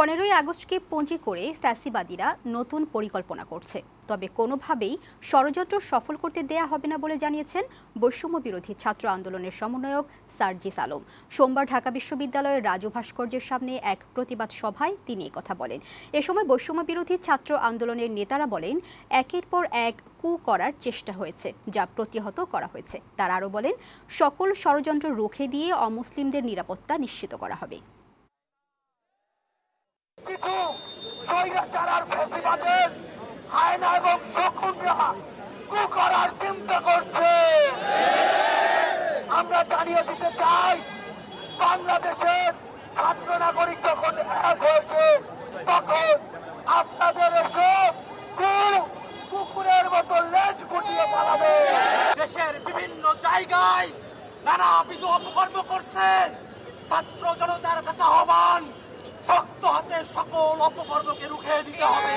পনেরোই আগস্টকে পুঁজি করে ফ্যাসিবাদীরা নতুন পরিকল্পনা করছে। তবে কোনোভাবেই ষড়যন্ত্র সফল করতে দেয়া হবে না বলে জানিয়েছেন বৈষম্য বিরোধী ছাত্র আন্দোলনের সমন্বয়ক সার্জিস আলম। সোমবার ঢাকা বিশ্ববিদ্যালয়ের রাজু ভাস্কর্যের সামনে এক প্রতিবাদ সভায় তিনি কথা বলেন। এ সময় বৈষম্য বিরোধী ছাত্র আন্দোলনের নেতারা বলেন, একের পর এক কু করার চেষ্টা হয়েছে, যা প্রতিহত করা হয়েছে। তারা আরও বলেন, সকল ষড়যন্ত্র রুখে দিয়ে অমুসলিমদের নিরাপত্তা নিশ্চিত করা হবে। স্বৈরাচার আর ফেসিবাদের হায়না এবং শকুনরা কু চিন্তা করছে। আমরা জানিয়ে দিতে চাই, বাংলাদেশের ছাত্র নাগরিক যখন এক হয়েছে, তখন আপনাদের এসব কুকুরের মতো লেজ গুটিয়ে পালাবে। দেশের বিভিন্ন জায়গায় নানাবিধ অপকর্ম করছে। ছাত্র সকল অপকর্মকে রুখে দিতে হবে।